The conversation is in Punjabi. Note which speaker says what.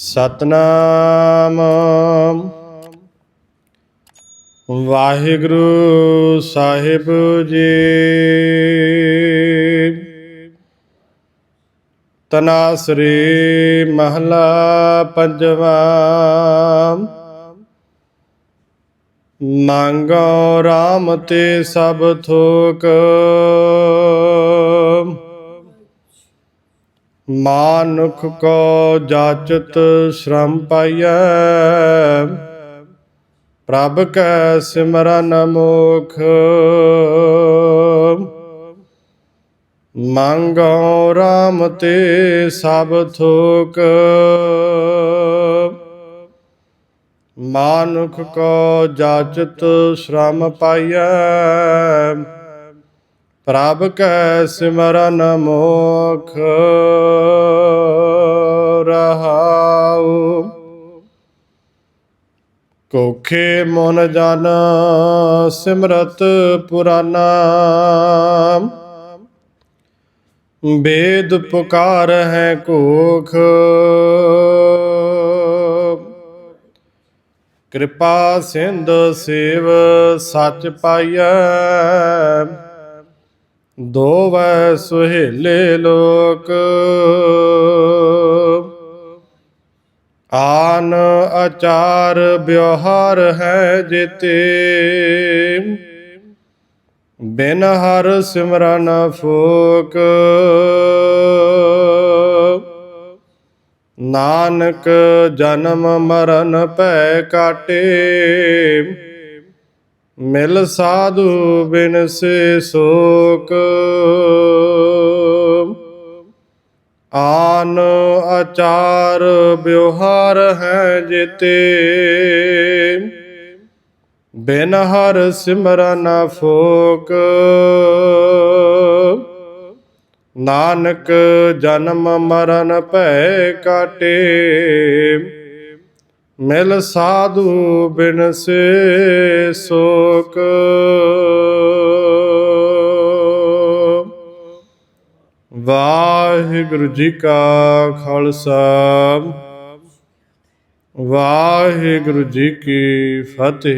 Speaker 1: ਸਤਨਾਮ। ਵਾਹਿਗੁਰੂ ਸਾਹਿਬ ਜੀ। ਤਨਾਸਰੀ ਮਹਲਾ ਪੰਜਵਾ। ਮੰਗੋ RAM ਤੇ ਸਭ ਥੋਕ। ਮਾਨੁਖ ਕੋ ਜਾਚਤ ਸ਼ਰਮ ਪਾਈਐ। ਪ੍ਰਭ ਕੈ ਸਿਮਰਨ ਮੁਖ। ਮੰਗੋ RAM ਤੇ ਸਭ ਥੋਕ। ਮਾਨੁਖ ਕੋ ਜਾਚਤ ਸ਼ਰਮ ਪਾਈਐ। ਪ੍ਰਭ ਕੈ ਸਿਮਰਨ ਮੋਖ ਰਹਾਉ। ਕੋਖੇ ਮਨ ਜਨ ਸਿਮਰਤ ਪੁਰਾਨਾ। ਬੇਦ ਪੁਕਾਰ ਹੈ ਕੋਖ। ਕਿਰਪਾ ਸਿੰਧ ਸੇਵ ਸੱਚ ਪਾਈਐ। ਦੋਵੈ ਸੁਹੇਲੇ ਲੋਕ। ਆਨ ਆਚਾਰ ਵਿਵਹਾਰ ਹੈ ਜਿਤੇ। ਬਿਨ ਹਰ ਸਿਮਰਨ ਫੋਕ। ਨਾਨਕ ਜਨਮ ਮਰਨ ਭੈ ਕਾਟੇ। ਮਿਲ ਸਾਧੂ ਬਿਨ ਸੇ ਸੋਕ। ਆਨ ਆਚਾਰ ਵਿਵਹਾਰ ਹੈ ਜਿਤੇ। ਬਿਨ ਹਰ ਸਿਮਰਨ ਫੋਕ। ਨਾਨਕ ਜਨਮ ਮਰਨ ਭੈ ਕਾਟੇ। ਮਿਲ ਸਾਧੂ ਬਿਨ ਸੇ ਸੋਕ। ਵਾਹਿਗੁਰੂ ਜੀ ਕਾ ਖਾਲਸਾ। ਵਾਹਿਗੁਰੂ ਜੀ ਕੀ ਫਤਿਹ।